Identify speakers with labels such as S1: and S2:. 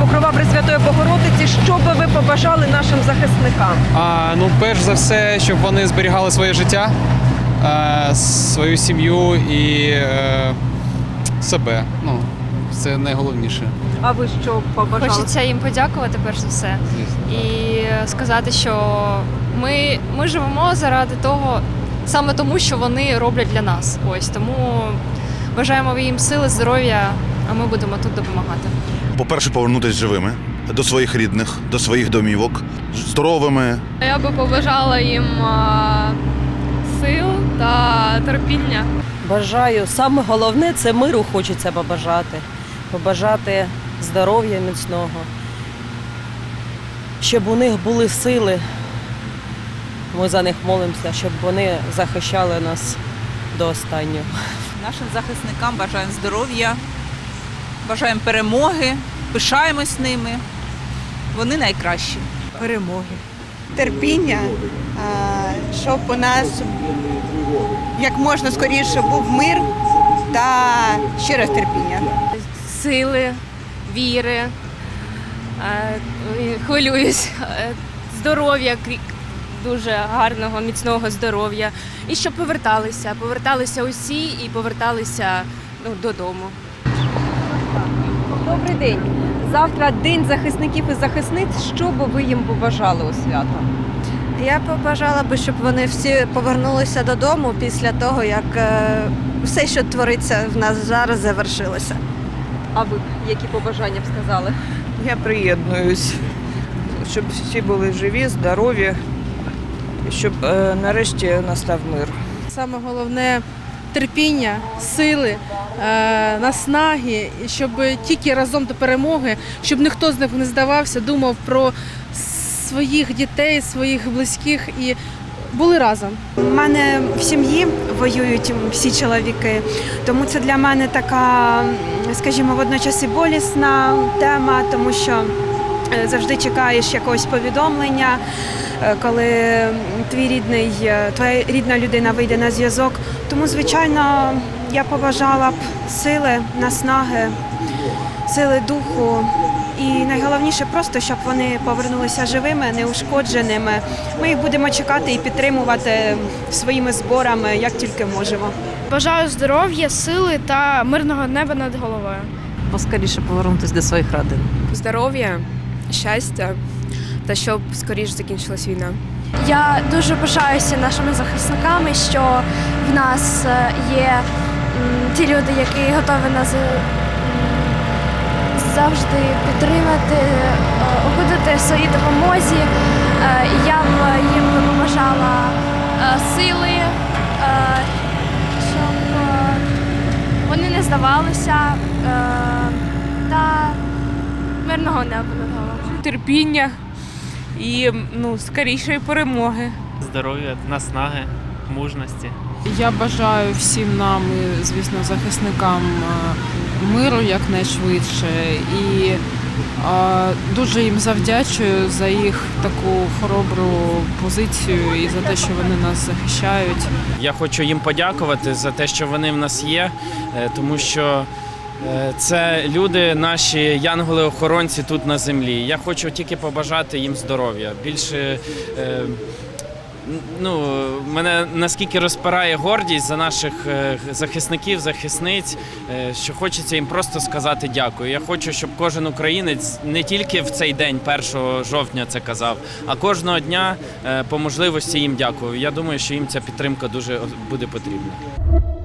S1: Покрова Пресвятої Богородиці. Що би ви побажали нашим захисникам?
S2: А, ну, перш за все, щоб вони зберігали своє життя, е, свою сім'ю і е, себе. Ну, це найголовніше.
S1: А ви що побажали?
S3: Хочеться їм подякувати перш за все
S2: Звісно.
S3: і сказати, що ми, ми живемо заради того, саме тому, що вони роблять для нас. Ось тому бажаємо їм сили, здоров'я, а ми будемо тут допомагати.
S4: По-перше, повернутися живими до своїх рідних, до своїх домівок, здоровими,
S3: Я би побажала їм сил та терпіння.
S1: Бажаю. Саме головне це миру хочеться побажати. Побажати здоров'я міцного, щоб у них були сили. Ми за них молимося, щоб вони захищали нас до останнього.
S5: Нашим захисникам бажаємо здоров'я, бажаємо перемоги, пишаємось ними. Вони найкращі.
S6: перемоги, терпіння, щоб у нас як можна скоріше був мир та ще раз терпіння.
S3: Сили, віри, хвилююсь, здоров'я, дуже гарного, міцного здоров'я. І щоб поверталися, поверталися усі і поверталися ну, додому.
S1: Добрий день. Завтра день захисників і захисниць. Що би ви їм побажали у свято?
S7: Я побажала би, щоб вони всі повернулися додому після того, як е, все, що твориться в нас зараз, завершилося.
S1: А ви які побажання б сказали?
S8: Я приєднуюсь, щоб всі були живі, здорові, і щоб е, нарешті настав мир.
S9: Саме головне терпіння, сили, е, наснаги, щоб тільки разом до перемоги, щоб ніхто з них не здавався, думав про своїх дітей, своїх близьких і були разом.
S10: У мене в сім'ї воюють всі чоловіки, тому це для мене така, скажімо, водночас і болісна тема, тому що завжди чекаєш якогось повідомлення, е, коли твій рідний, е, твоя рідна людина вийде на зв'язок. Тому, звичайно, я побажала б сили, наснаги, сили духу. І найголовніше просто, щоб вони повернулися живими, неушкодженими. Ми їх будемо чекати і підтримувати своїми зборами, як тільки можемо.
S3: Бажаю здоров'я, сили та мирного неба над головою.
S5: Поскоріше повернутися до своїх родин.
S3: Здоров'я, щастя та щоб скоріше закінчилась війна.
S7: Я дуже пишаюся нашими захисниками, що в нас е, є ті люди, які готові нас е, завжди підтримати, е, окудити в своїй допомозі. Я б їм побажала сили, щоб вони не здавалися та мирного неба.
S9: Терпіння і ну, скорішої перемоги.
S11: здоров'я, наснаги, мужності.
S9: Я бажаю всім нам, і, звісно, захисникам е, миру якнайшвидше і е, дуже їм завдячую за їх таку хоробру позицію і за те, що вони нас захищають.
S11: Я хочу їм подякувати за те, що вони в нас є, е, тому що це люди, наші янголи-охоронці тут на землі. Я хочу тільки побажати їм здоров'я. Більше е, ну, мене наскільки розпирає гордість за наших е, захисників, захисниць, е, що хочеться їм просто сказати дякую. Я хочу, щоб кожен українець не тільки в цей день, 1 жовтня, це казав, а кожного дня е, по можливості їм дякую. Я думаю, що їм ця підтримка дуже буде потрібна.